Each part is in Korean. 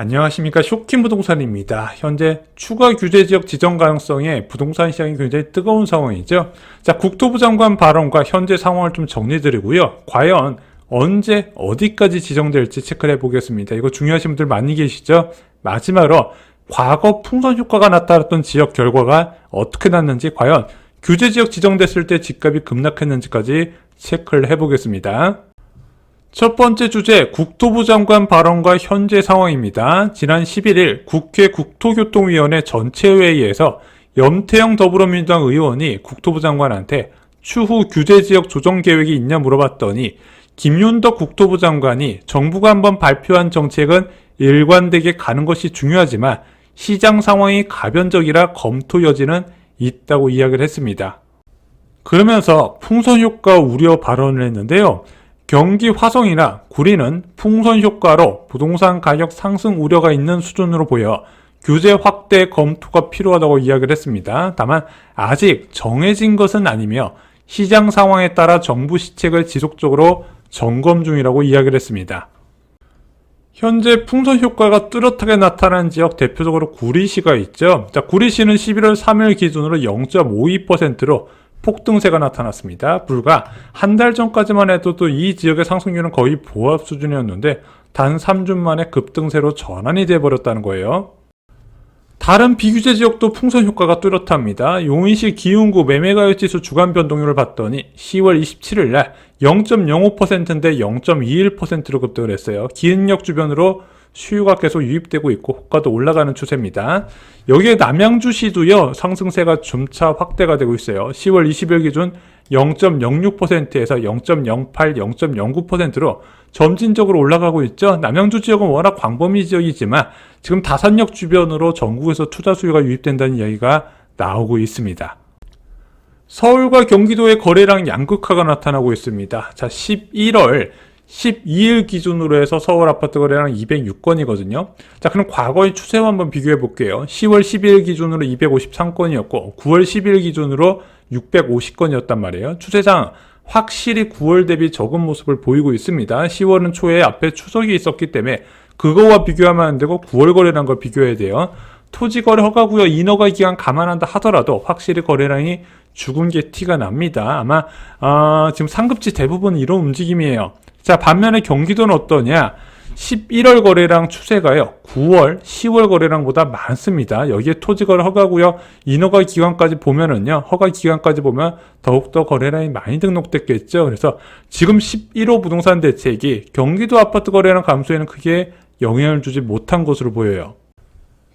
안녕하십니까 쇼킹 부동산입니다. 현재 추가 규제 지역 지정 가능성에 부동산 시장이 굉장히 뜨거운 상황이죠. 자, 국토부 장관 발언과 현재 상황을 좀 정리드리고요. 과연 언제 어디까지 지정될지 체크를 해보겠습니다. 이거 중요하신 분들 많이 계시죠? 마지막으로 과거 풍선 효과가 나타났던 지역 결과가 어떻게 났는지 과연 규제 지역 지정됐을 때 집값이 급락했는지까지 체크를 해보겠습니다. 첫 번째 주제 국토부 장관 발언과 현재 상황입니다. 지난 11일 국회 국토교통위원회 전체회의에서 염태영 더불어민주당 의원이 국토부 장관한테 추후 규제지역 조정 계획이 있냐 물어봤더니 김윤덕 국토부 장관이 정부가 한번 발표한 정책은 일관되게 가는 것이 중요하지만 시장 상황이 가변적이라 검토 여지는 있다고 이야기를 했습니다. 그러면서 풍선 효과 우려 발언을 했는데요. 경기 화성이나 구리는 풍선 효과로 부동산 가격 상승 우려가 있는 수준으로 보여 규제 확대 검토가 필요하다고 이야기를 했습니다. 다만 아직 정해진 것은 아니며 시장 상황에 따라 정부 시책을 지속적으로 점검 중이라고 이야기를 했습니다. 현재 풍선 효과가 뚜렷하게 나타난 지역 대표적으로 구리시가 있죠. 자, 구리시는 11월 3일 기준으로 0.52%로 폭등세가 나타났습니다. 불과 한 달 전까지만 해도 또 이 지역의 상승률은 거의 보합 수준이었는데 단 3주 만에 급등세로 전환이 돼버렸다는 거예요. 다른 비규제 지역도 풍선 효과가 뚜렷합니다. 용인시 기흥구 매매가격 지수 주간 변동률을 봤더니 10월 27일 날 0.05%인데 0.21%로 급등을 했어요. 기흥역 주변으로 수요가 계속 유입되고 있고 호가도 올라가는 추세입니다. 여기에 남양주시도요 상승세가 점차 확대가 되고 있어요. 10월 20일 기준 0.06%에서 0.08, 0.09%로 점진적으로 올라가고 있죠. 남양주 지역은 워낙 광범위 지역이지만 지금 다산역 주변으로 전국에서 투자 수요가 유입된다는 이야기가 나오고 있습니다. 서울과 경기도의 거래량 양극화가 나타나고 있습니다. 자, 11월 12일 기준으로 해서 서울 아파트 거래량 206건이거든요. 자, 그럼 과거의 추세와 한번 비교해 볼게요. 10월 12일 기준으로 253건이었고, 9월 10일 기준으로 650건이었단 말이에요. 추세상 확실히 9월 대비 적은 모습을 보이고 있습니다. 10월은 초에 앞에 추석이 있었기 때문에 그거와 비교하면 안 되고 9월 거래량 걸 비교해야 돼요. 토지 거래 허가구역 인허가 기간 감안한다 하더라도 확실히 거래량이 죽은 게 티가 납니다. 아마 어, 지금 상급지 대부분 이런 움직임이에요. 자 반면에 경기도는 어떠냐? 11월 거래량 추세가요. 9월, 10월 거래량보다 많습니다. 여기에 토지거래 허가구역 인허가 기간까지 보면은요. 허가 기간까지 보면 더욱더 거래량이 많이 등록됐겠죠. 그래서 지금 11호 부동산 대책이 경기도 아파트 거래량 감소에는 크게 영향을 주지 못한 것으로 보여요.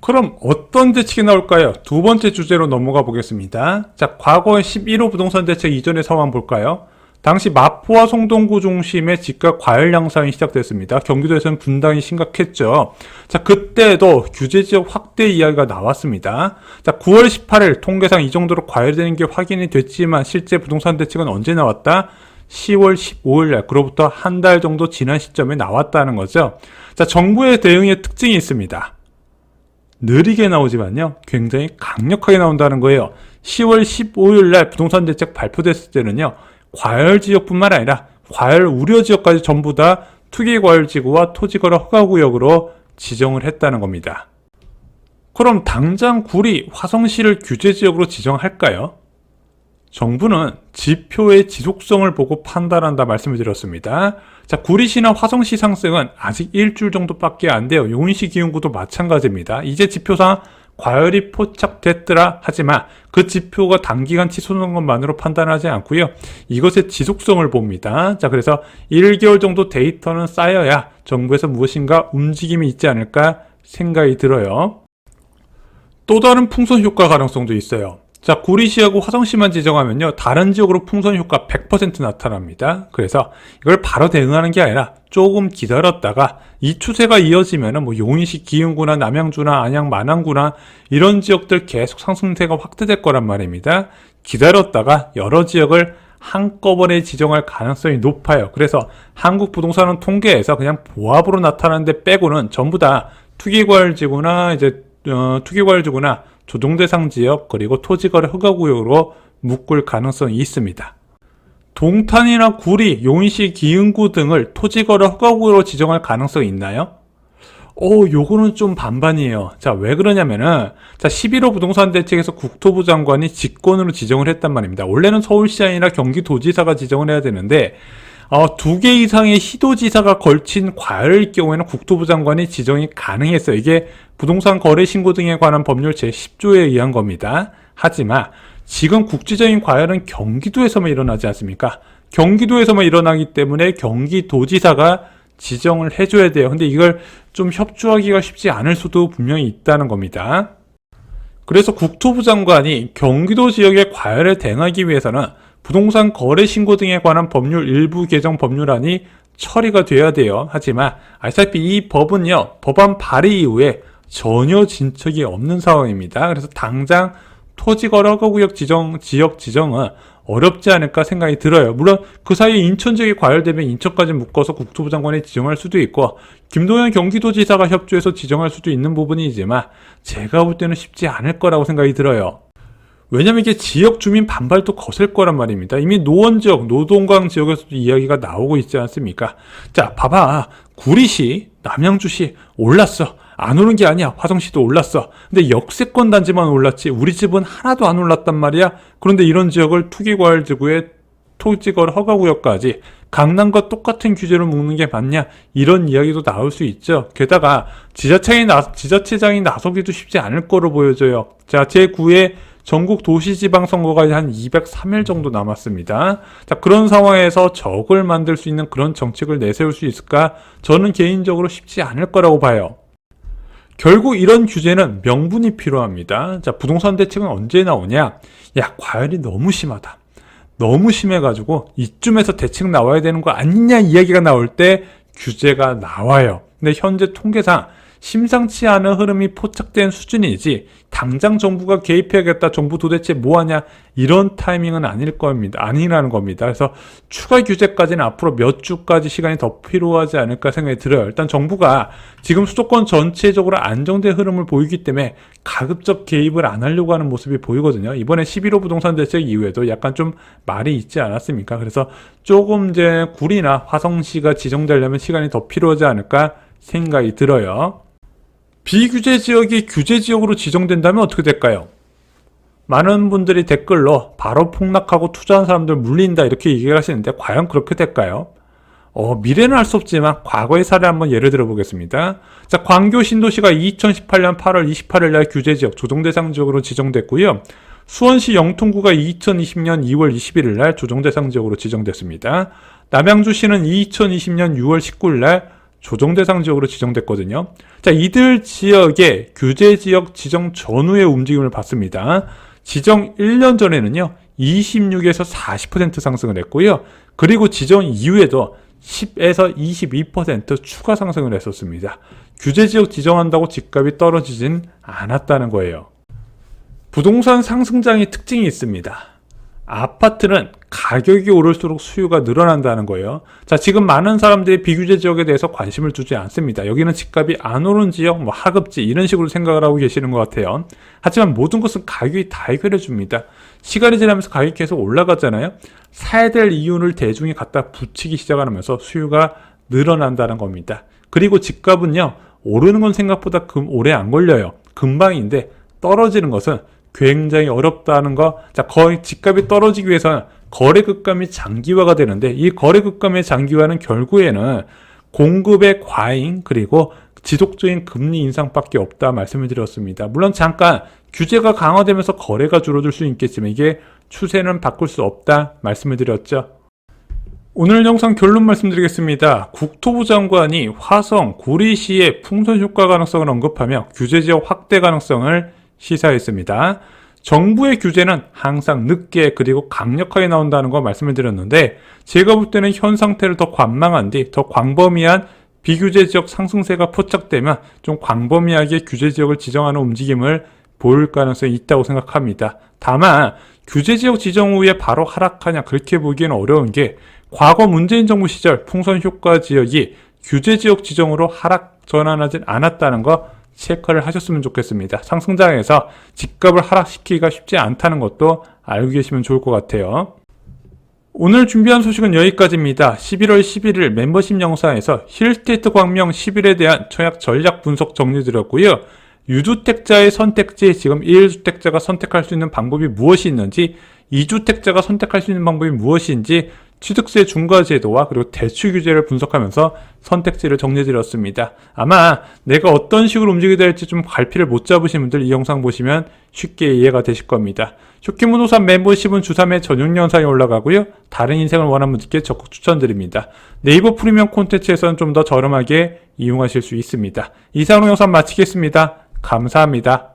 그럼 어떤 대책이 나올까요? 두 번째 주제로 넘어가 보겠습니다. 자, 과거의 11호 부동산 대책 이전의 상황 볼까요? 당시 마포와 송동구 중심의 집값 과열 양상이 시작됐습니다. 경기도에서는 분당이 심각했죠. 자, 그때도 규제 지역 확대 이야기가 나왔습니다. 자, 9월 18일 통계상 이 정도로 과열되는 게 확인이 됐지만 실제 부동산 대책은 언제 나왔다? 10월 15일 날, 그로부터 한 달 정도 지난 시점에 나왔다는 거죠. 자, 정부의 대응의 특징이 있습니다. 느리게 나오지만요, 굉장히 강력하게 나온다는 거예요. 10월 15일 날 부동산 대책 발표됐을 때는요, 과열 지역뿐만 아니라 과열 우려 지역까지 전부 다 투기 과열 지구와 토지 거래 허가 구역으로 지정을 했다는 겁니다. 그럼 당장 구리, 화성시를 규제 지역으로 지정할까요? 정부는 지표의 지속성을 보고 판단한다 말씀을 드렸습니다. 자, 구리시나 화성시 상승은 아직 일주일 정도밖에 안 돼요. 용인시 기흥구도 마찬가지입니다. 이제 지표상 과열이 포착됐더라 하지만 그 지표가 단기간 치솟는 것만으로 판단하지 않고요. 이것의 지속성을 봅니다. 자, 그래서 1개월 정도 데이터는 쌓여야 정부에서 무엇인가 움직임이 있지 않을까 생각이 들어요. 또 다른 풍선 효과 가능성도 있어요. 자, 구리시하고 화성시만 지정하면요. 다른 지역으로 풍선 효과 100% 나타납니다. 그래서 이걸 바로 대응하는 게 아니라 조금 기다렸다가 이 추세가 이어지면은 뭐 용인시 기흥구나 남양주나 안양 만안구나 이런 지역들 계속 상승세가 확대될 거란 말입니다. 기다렸다가 여러 지역을 한꺼번에 지정할 가능성이 높아요. 그래서 한국 부동산은 통계에서 그냥 보합으로 나타나는데 빼고는 전부 다 투기과열지구나 이제 어, 투기과열지구나 조정대상 지역 그리고 토지거래 허가구역으로 묶을 가능성이 있습니다. 동탄이나 구리, 용인시 기흥구 등을 토지거래 허가구역으로 지정할 가능성이 있나요? 오, 요거는 좀 반반이에요. 자, 왜 그러냐면은, 자, 11호 부동산 대책에서 국토부 장관이 직권으로 지정을 했단 말입니다. 원래는 서울시 아니라 경기도지사가 지정을 해야 되는데, 어, 두 개 이상의 시도지사가 걸친 과열일 경우에는 국토부 장관이 지정이 가능했어요. 이게 부동산 거래 신고 등에 관한 법률 제10조에 의한 겁니다. 하지만 지금 국지적인 과열은 경기도에서만 일어나지 않습니까? 경기도에서만 일어나기 때문에 경기도지사가 지정을 해줘야 돼요. 근데 이걸 좀 협조하기가 쉽지 않을 수도 분명히 있다는 겁니다. 그래서 국토부 장관이 경기도 지역의 과열에 대응하기 위해서는 부동산 거래 신고 등에 관한 법률 일부 개정 법률안이 처리가 돼야 돼요. 하지만 아시다시피 이 법은요, 법안 발의 이후에 전혀 진척이 없는 상황입니다. 그래서 당장 토지거래허가구역 지정, 지역 지정은 어렵지 않을까 생각이 들어요. 물론 그 사이에 인천 지역이 과열되면 인천까지 묶어서 국토부 장관이 지정할 수도 있고 김동연 경기도지사가 협조해서 지정할 수도 있는 부분이지만 제가 볼 때는 쉽지 않을 거라고 생각이 들어요. 왜냐면 이게 지역 주민 반발도 거셀 거란 말입니다. 이미 노원 지역, 노동강 지역에서도 이야기가 나오고 있지 않습니까? 자, 봐봐. 구리시, 남양주시 올랐어. 안 오른 게 아니야. 화성시도 올랐어. 근데 역세권 단지만 올랐지. 우리 집은 하나도 안 올랐단 말이야. 그런데 이런 지역을 투기과열 지구에 토지거래 허가구역까지 강남과 똑같은 규제로 묶는 게 맞냐 이런 이야기도 나올 수 있죠. 게다가 지자체장이, 나, 지자체장이 나서기도 쉽지 않을 거로 보여져요. 자, 제9회 전국 도시지방선거가 한 203일 정도 남았습니다. 자, 그런 상황에서 적을 만들 수 있는 그런 정책을 내세울 수 있을까? 저는 개인적으로 쉽지 않을 거라고 봐요. 결국 이런 규제는 명분이 필요합니다. 자, 부동산 대책은 언제 나오냐? 야, 과열이 너무 심하다. 너무 심해가지고 이쯤에서 대책 나와야 되는 거 아니냐 이야기가 나올 때 규제가 나와요. 근데 현재 통계상 심상치 않은 흐름이 포착된 수준이지 당장 정부가 개입해야겠다 정부 도대체 뭐하냐 이런 타이밍은 아닐 겁니다. 아니라는 겁니다. 그래서 추가 규제까지는 앞으로 몇 주까지 시간이 더 필요하지 않을까 생각이 들어요. 일단 정부가 지금 수도권 전체적으로 안정된 흐름을 보이기 때문에 가급적 개입을 안 하려고 하는 모습이 보이거든요. 이번에 11호 부동산 대책 이후에도 약간 좀 말이 있지 않았습니까? 그래서 조금 이제 구리나 화성시가 지정되려면 시간이 더 필요하지 않을까 생각이 들어요. 비규제 지역이 규제 지역으로 지정된다면 어떻게 될까요? 많은 분들이 댓글로 바로 폭락하고 투자한 사람들 물린다 이렇게 얘기를 하시는데 과연 그렇게 될까요? 어, 미래는 알 수 없지만 과거의 사례 한번 예를 들어 보겠습니다. 자, 광교 신도시가 2018년 8월 28일 날 규제 지역 조정 대상 지역으로 지정됐고요. 수원시 영통구가 2020년 2월 21일 날 조정 대상 지역으로 지정됐습니다. 남양주시는 2020년 6월 19일 날 조정 대상 지역으로 지정됐거든요. 자, 이들 지역의 규제 지역 지정 전후의 움직임을 봤습니다. 지정 1년 전에는요, 26에서 40% 상승을 했고요. 그리고 지정 이후에도 10에서 22% 추가 상승을 했었습니다. 규제 지역 지정한다고 집값이 떨어지진 않았다는 거예요. 부동산 상승장의 특징이 있습니다. 아파트는 가격이 오를수록 수요가 늘어난다는 거예요. 자, 지금 많은 사람들이 비규제 지역에 대해서 관심을 두지 않습니다. 여기는 집값이 안 오른 지역, 뭐 하급지 이런 식으로 생각을 하고 계시는 것 같아요. 하지만 모든 것은 가격이 다 해결해 줍니다. 시간이 지나면서 가격이 계속 올라갔잖아요. 사야 될 이윤을 대중이 갖다 붙이기 시작하면서 수요가 늘어난다는 겁니다. 그리고 집값은요, 오르는 건 생각보다 금, 오래 안 걸려요. 금방인데 떨어지는 것은 굉장히 어렵다는 거. 자, 거의 집값이 떨어지기 위해서는 거래 급감이 장기화가 되는데 이 거래 급감의 장기화는 결국에는 공급의 과잉 그리고 지속적인 금리 인상밖에 없다 말씀을 드렸습니다. 물론 잠깐 규제가 강화되면서 거래가 줄어들 수 있겠지만 이게 추세는 바꿀 수 없다 말씀을 드렸죠. 오늘 영상 결론 말씀드리겠습니다. 국토부 장관이 화성, 구리시의 풍선 효과 가능성을 언급하며 규제 지역 확대 가능성을 시사했습니다. 정부의 규제는 항상 늦게 그리고 강력하게 나온다는 거 말씀을 드렸는데 제가 볼 때는 현 상태를 더 관망한 뒤 더 광범위한 비규제 지역 상승세가 포착되면 좀 광범위하게 규제 지역을 지정하는 움직임을 보일 가능성이 있다고 생각합니다. 다만 규제 지역 지정 후에 바로 하락하냐 그렇게 보기에는 어려운 게 과거 문재인 정부 시절 풍선 효과 지역이 규제 지역 지정으로 하락 전환하지 않았다는 거 체크를 하셨으면 좋겠습니다. 상승장에서 집값을 하락시키기가 쉽지 않다는 것도 알고 계시면 좋을 것 같아요. 오늘 준비한 소식은 여기까지입니다. 11월 11일 멤버십 영상에서 힐스테이트 광명 10일에 대한 청약 전략 분석 정리드렸고요. 유주택자의 선택지, 지금 1주택자가 선택할 수 있는 방법이 무엇이 있는지, 2주택자가 선택할 수 있는 방법이 무엇인지, 취득세 중과 제도와 그리고 대출 규제를 분석하면서 선택지를 정리드렸습니다. 아마 내가 어떤 식으로 움직이게 될지 좀 갈피를 못 잡으신 분들 이 영상 보시면 쉽게 이해가 되실 겁니다. 쇼키무도산 멤버십은 주3회 전용 영상이 올라가고요. 다른 인생을 원하는 분들께 적극 추천드립니다. 네이버 프리미엄 콘텐츠에서는 좀 더 저렴하게 이용하실 수 있습니다. 이상 영상 마치겠습니다. 감사합니다.